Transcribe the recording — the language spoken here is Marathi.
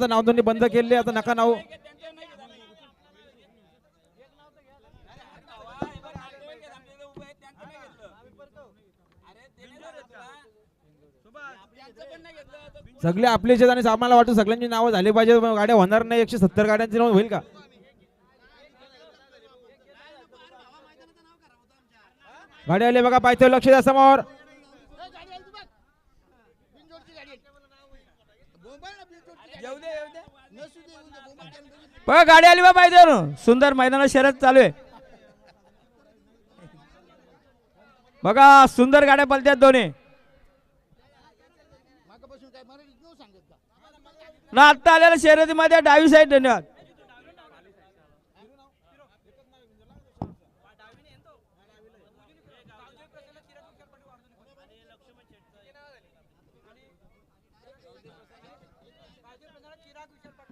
नाव नावनोंदणी बंद केली आता नका नाव. सगळे आपले शेत आणि आम्हाला वाटतं सगळ्यांची नावं झाली पाहिजे मग गाड्या होणार नाही एकशे सत्तर गाड्यांची नाव होईल का? गाडी आली बघा पाहिजे लक्ष द्या समोर. बघा गाडी आली बा पाहिजे सुंदर मैदानात शर्यत चालू आहे. बघा सुंदर गाड्या पलत्यात दोन्ही. ना आत्ता आलेल्या शर्यतीमध्ये डावी साईड धन्यवाद. राग विचार